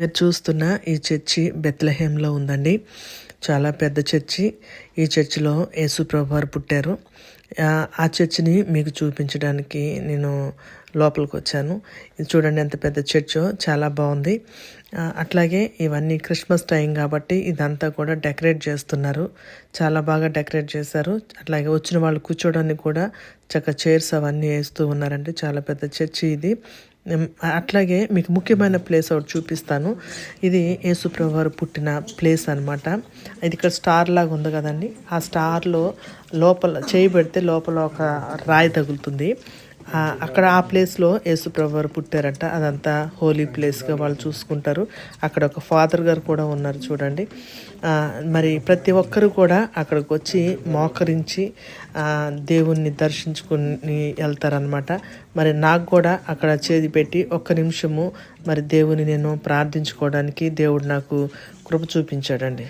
మీరు చూస్తున్న ఈ చర్చి బెత్లహేమ్లో ఉందండి. చాలా పెద్ద చర్చి. ఈ చర్చిలో యేసు ప్రభువారు పుట్టారు. ఆ చర్చిని మీకు చూపించడానికి నేను లోపలికి వచ్చాను. ఇది చూడండి ఎంత పెద్ద చర్చో చాలా బాగుంది. అట్లాగే ఇవన్నీ క్రిస్మస్ టైం కాబట్టి ఇదంతా కూడా డెకరేట్ చేస్తున్నారు. చాలా బాగా డెకరేట్ చేశారు. అట్లాగే వచ్చిన వాళ్ళు కూర్చోడానికి కూడా చక్క చైర్స్ అవన్నీ వేస్తూ ఉన్నారంటే చాలా పెద్ద చర్చి ఇది. అట్లాగే మీకు ముఖ్యమైన ప్లేస్ ఒకటి చూపిస్తాను. ఇది యేసుప్రభు వారు పుట్టిన ప్లేస్ అనమాట ఇది ఇక్కడ స్టార్ లాగా ఉంది కదండి. ఆ స్టార్లో లోపల చేయి పెడితే లోపల ఒక రాయి తగులుతుంది. అక్కడ ఆ ప్లేస్లో యేసుప్రభు పుట్టారంట. అదంతా హోలీ ప్లేస్గా వాళ్ళు చూసుకుంటారు. అక్కడ ఒక ఫాదర్ గారు కూడా ఉన్నారు చూడండి. మరి ప్రతి ఒక్కరు కూడా అక్కడికి వచ్చి మోకరించి దేవుణ్ణి దర్శించుకుని వెళ్తారనమాట మరి నాకు కూడా అక్కడ చేతి పెట్టి ఒక్క నిమిషము మరి దేవుని నేను ప్రార్థించుకోవడానికి దేవుడు నాకు కృప చూపించాడండి.